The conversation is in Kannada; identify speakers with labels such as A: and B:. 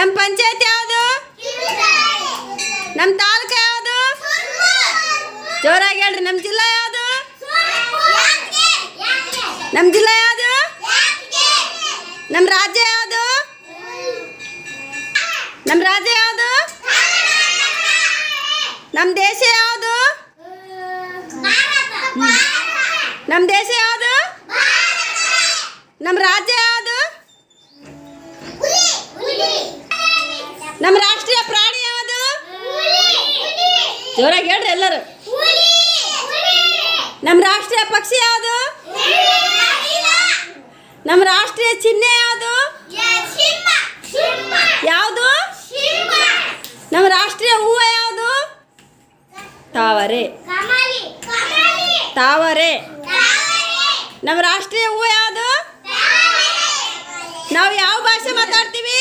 A: ನಮ್ಮ ಪಂಚಾಯತ್ ಯಾವುದು? ನಮ್ಮ ತಾಲೂಕು ಯಾವುದು? ಜೋರಾಗಿ ಹೇಳ್ರಿ. ನಮ್ಮ ಜಿಲ್ಲೆ ಯಾವುದು? ನಮ್ಮ ಜಿಲ್ಲೆ ಯಾವುದು? ನಮ್ಮ ರಾಜ್ಯ ಯಾವುದು? ನಮ್ಮ ರಾಜ್ಯ ಯಾವುದು? ನಮ್ಮ ದೇಶ ಯಾವುದು? ನಮ್ಮ ದೇಶ ಯಾವುದು? ನಮ್ಮ ರಾಜ್ಯ ಯಾವುದು? ನಮ್ಮ ರಾಷ್ಟ್ರೀಯ ಪ್ರಾಣಿ ಯಾವುದು? ಜೋರಾಗಿ ಹೇಳ್ರಿ ಎಲ್ಲರೂ. ನಮ್ಮ ರಾಷ್ಟ್ರೀಯ ಪಕ್ಷಿ ಯಾವುದು? ನಮ್ಮ ರಾಷ್ಟ್ರೀಯ ಚಿಹ್ನೆ ಯಾವುದು? ಯಾವುದು? ನಮ್ಮ ರಾಷ್ಟ್ರೀಯ ಹೂವು ಯಾವುದು? ತಾವರೆ. ತಾವರೆ. ನಮ್ಮ ರಾಷ್ಟ್ರೀಯ ಹೂವು ಯಾವುದು? ನಾವು ಯಾವ ಭಾಷೆ ಮಾತಾಡ್ತೀವಿ?